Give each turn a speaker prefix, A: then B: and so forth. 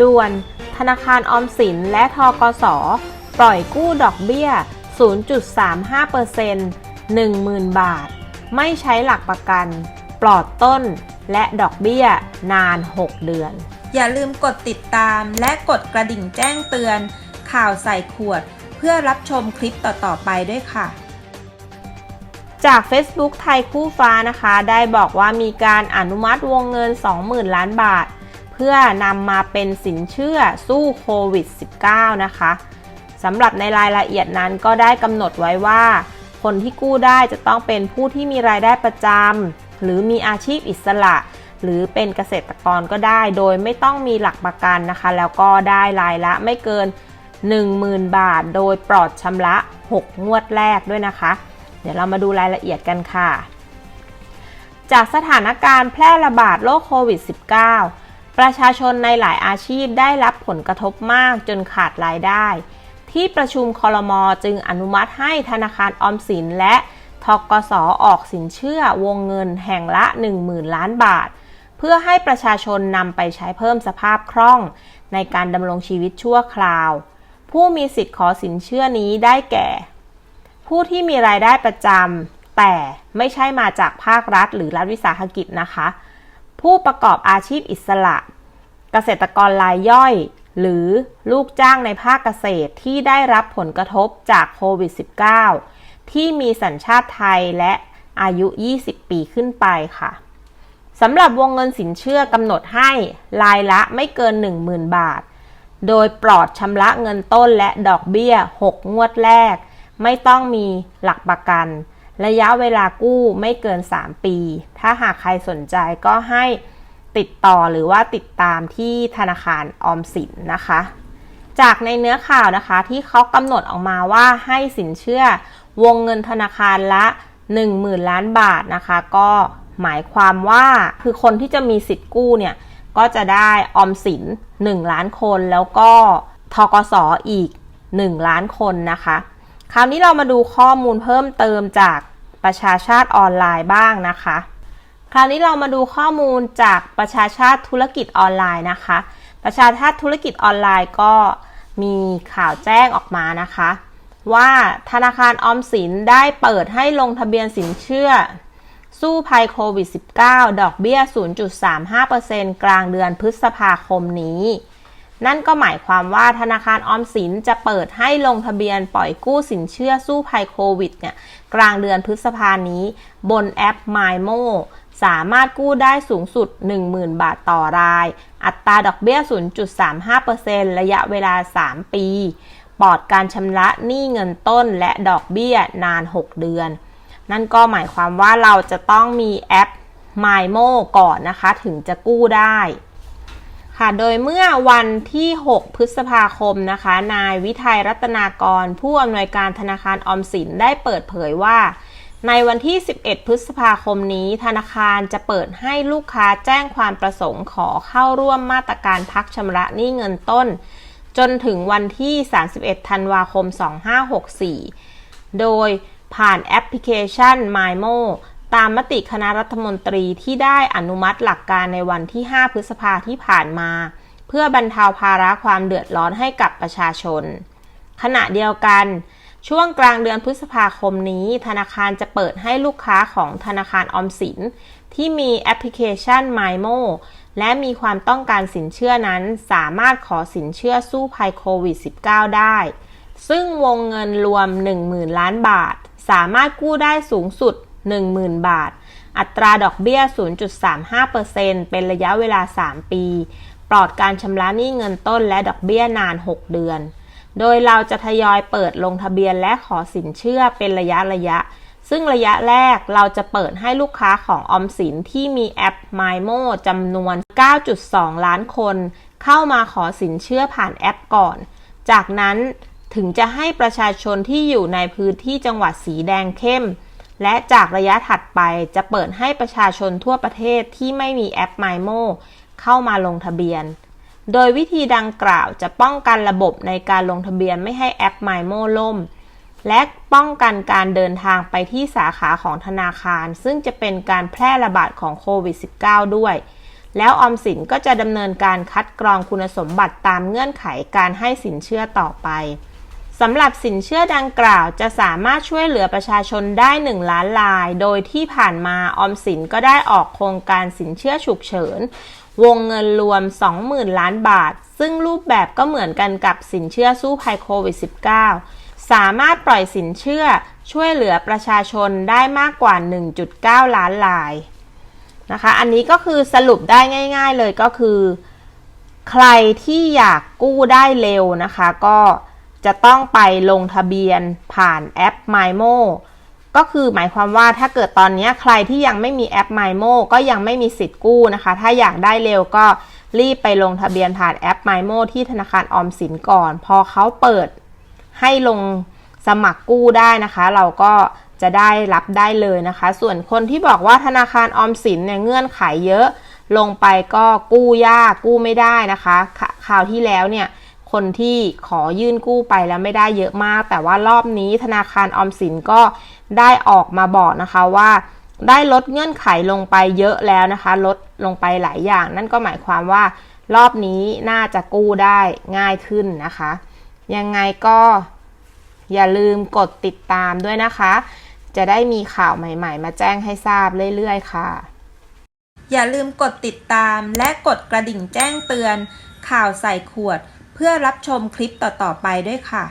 A: ด่วน ธนาคารออมสินและทกส ปล่อยกู้ดอกเบี้ย 0.35% 10,000 บาท ไม่ใช้หลักประกัน ปลอดต้น และดอกเบี้ยนาน 6 เดือน
B: อย่าลืมกดติดตามและกดกระดิ่งแจ้งเตือน ข่าวใส่ขวด เพื่อรับชมคลิปต่อ ๆ ไปด้วยค่ะ
A: จาก Facebook ไทยคู่ฟ้านะคะ ได้บอกว่ามีการอนุมัติวงเงิน 20,000 ล้านบาท เพื่อนำมาเป็นสินเชื่อสู้โควิด -19 นะคะสำหรับในรายละเอียดนั้นก็ได้กำหนดไว้ว่า คนที่กู้ได้จะต้องเป็นผู้ที่มีรายได้ประจำหรือมีอาชีพอิสระ หรือเป็นเกษตรกรก็ได้ โดยไม่ต้องมีหลักประกันนะคะ แล้วก็ได้รายละไม่เกิน 10,000 บาท โดยปลอดชำระ 6 งวดแรกด้วยนะคะ เดี๋ยวเรามาดูรายละเอียดกันค่ะ จากสถานการณ์แพร่ระบาดโรคโควิด -19 ประชาชนในหลายอาชีพได้รับผลกระทบมากจนขาดรายได้ ที่ประชุมคอรมอจึงอนุมัติให้ธนาคารออมสินและทกสออกสินเชื่อวงเงินแห่งละ 10,000 ล้านบาท เพื่อให้ประชาชนนำไปใช้เพิ่มสภาพคล่อง ในการดำรงชีวิตชั่วคราว ผู้มีสิทธิ์ขอสินเชื่อนี้ได้แก่ ผู้ที่มีรายได้ประจำแต่ไม่ใช่มาจากภาครัฐ หรือรัฐวิสาหกิจนะคะ ผู้ประกอบอาชีพอิสระ เกษตรกรรายย่อย หรือลูกจ้างในภาคเกษตรที่ได้รับผลกระทบจากโควิด -19 ที่มีสัญชาติไทยและอายุ 20 ปีขึ้นไปค่ะสำหรับวงเงินสินเชื่อกำหนดให้รายละไม่เกิน 10,000 บาท โดยปลอดชำระเงินต้นและดอกเบี้ย 6 งวดแรก ไม่ต้องมีหลักประกัน ระยะเวลากู้ไม่เกิน 3 ปี ถ้าหากใครสนใจก็ให้ ติดต่อหรือว่าติดตามที่ธนาคารออมสินนะคะ จากในเนื้อข่าวนะคะที่เขากำหนดออกมาว่าให้สินเชื่อวงเงินธนาคารละ 10,000 ล้านบาทนะคะ ก็หมายความว่าคือคนที่จะมีสิทธิ์กู้เนี่ย ก็จะได้ออมสิน 1 ล้านคนแล้วก็ทกสออีก 1 ล้านคนนะคะ คราวนี้เรามาดูข้อมูลเพิ่มเติมจากประชาชาติออนไลน์บ้างนะคะ ราวนี้เรามาดูข้อมูลจากประชาชาติธุรกิจออนไลน์นะคะ ประชาชาติธุรกิจออนไลน์ก็มีข่าวแจ้งออกมานะคะ ว่าธนาคารออมสินได้เปิดให้ลงทะเบียนสินเชื่อ สู้ภัยโควิด -19 ดอกเบี้ย 0.35%กลางเดือนพฤษภาคมนี้ นั่นก็หมายความว่าธนาคารออมสินจะเปิดให้ลงทะเบียนปล่อยกู้สินเชื่อสู้ภัยโควิดเนี่ยกลางเดือนพฤษภานี้ บนแอป MyMo สามารถกู้ได้สูงสุด 10,000 บาทต่อราย อัตราดอกเบี้ย 0.35%ระยะเวลา 3 ปี ปลอดการชำระหนี้เงินต้นและดอกเบี้ยนาน 6 เดือน นั่นก็หมายความว่าเราจะต้องมีแอป MyMo ก่อนนะคะ ถึงจะกู้ได้ค่ะ โดยเมื่อวันที่ 6 พฤษภาคมนะคะ นายวิทัยรัตนากร ผู้อำนวยการธนาคารออมสินได้เปิดเผยว่า ในวันที่ 11 พฤษภาคมนี้ ธนาคารจะเปิดให้ลูกค้าแจ้งความประสงค์ขอเข้าร่วมมาตรการพักชำระหนี้เงินต้น จนถึงวันที่ 31 ธันวาคม 2564 โดยผ่านแอปพลิเคชัน MyMo ตามมติคณะรัฐมนตรีที่ได้อนุมัติหลักการในวันที่ 5 พฤษภาที่ผ่านมา เพื่อบรรเทาภาระความเดือดร้อนให้กับประชาชน ขณะเดียวกัน ช่วงกลางเดือนพฤษภาคมนี้ ธนาคารจะเปิดให้ลูกค้าของธนาคารออมสิน ที่มีแอปพลิเคชัน MyMo และมีความต้องการสินเชื่อนั้น สามารถขอสินเชื่อสู้ภัยโควิด -19 ได้ ซึ่งวงเงินรวม 10,000 ล้านบาท สามารถกู้ได้สูงสุด 10,000 บาท อัตราดอกเบี้ย 0.35%เป็นระยะเวลา 3 ปี ปลอดการชำระหนี้เงินต้นและดอกเบี้ยนาน 6 เดือน โดยเราจะทยอยเปิดลงทะเบียนและขอสินเชื่อเป็นระยะระยะ ซึ่งระยะแรกเราจะเปิดให้ลูกค้าของออมสินที่มีแอป MyMo จำนวน 9.2 ล้านคน เข้ามาขอสินเชื่อผ่านแอปก่อน จากนั้นถึงจะให้ประชาชนที่อยู่ในพื้นที่จังหวัดสีแดงเข้ม และจากระยะถัดไปจะเปิดให้ประชาชนทั่วประเทศที่ไม่มีแอป MyMo เข้ามาลงทะเบียน โดยวิธีดังกล่าวจะป้องกันระบบในการลงทะเบียนไม่ให้แอป MyMo ล่ม และป้องกันการเดินทางไปที่สาขาของธนาคาร ซึ่งจะเป็นการแพร่ระบาดของโควิด -19 ด้วย แล้วออมสินก็จะดำเนินการคัดกรองคุณสมบัติตามเงื่อนไขการให้สินเชื่อต่อไป สำหรับสินเชื่อดังกล่าวจะสามารถช่วยเหลือประชาชนได้ 1 ล้านราย โดยที่ผ่านมาออมสินก็ได้ออกโครงการสินเชื่อฉุกเฉิน วงเงินรวม 20,000 ล้านบาท ซึ่งรูปแบบก็เหมือนกันกับสินเชื่อสู้ภัยโควิด -19 สามารถปล่อยสินเชื่อช่วยเหลือประชาชนได้มากกว่า 1.9 ล้านรายนะคะ อันนี้ก็คือสรุปได้ง่าย ๆเลยก็คือ ใครที่อยากกู้ได้เร็วนะคะก็ จะต้องไปลงทะเบียนผ่านแอป MyMo ก็คือหมายความว่าถ้าเกิดตอนนี้ใครที่ยังไม่มีแอป MyMo ก็ยังไม่มีสิทธิ์กู้นะคะ ถ้าอยากได้เร็วก็รีบไปลงทะเบียนผ่านแอป MyMo ที่ธนาคารออมสินก่อน พอเขาเปิดให้ลงสมัครกู้ได้นะคะ เราก็จะได้รับได้เลยนะคะ ส่วนคนที่บอกว่าธนาคารออมสินเนี่ยเงื่อนไขเยอะ ลงไปก็กู้ยากกู้ไม่ได้นะคะคคราวที่แล้วเนี่ย คนที่ขอยื่นกู้ไปแล้วไม่ได้เยอะมาก แต่ว่ารอบนี้ธนาคารออมสินก็ได้ออกมาบอกนะคะว่า ได้ลดเงื่อนไขลงไปเยอะแล้วนะคะ ลดลงไปหลายอย่าง นั่นก็หมายความว่ารอบนี้น่าจะกู้ได้ง่ายขึ้นนะคะ ยังไงก็อย่าลืมกดติดตามด้วยนะคะ จะได้มีข่าวใหม่ ๆ มาแจ้งให้ทราบเรื่อยๆ ค่ะ
B: อย่าลืมกดติดตามและกดกระดิ่งแจ้งเตือนข่าวใส่ขวด เพื่อรับชมคลิปต่อๆไปด้วยค่ะ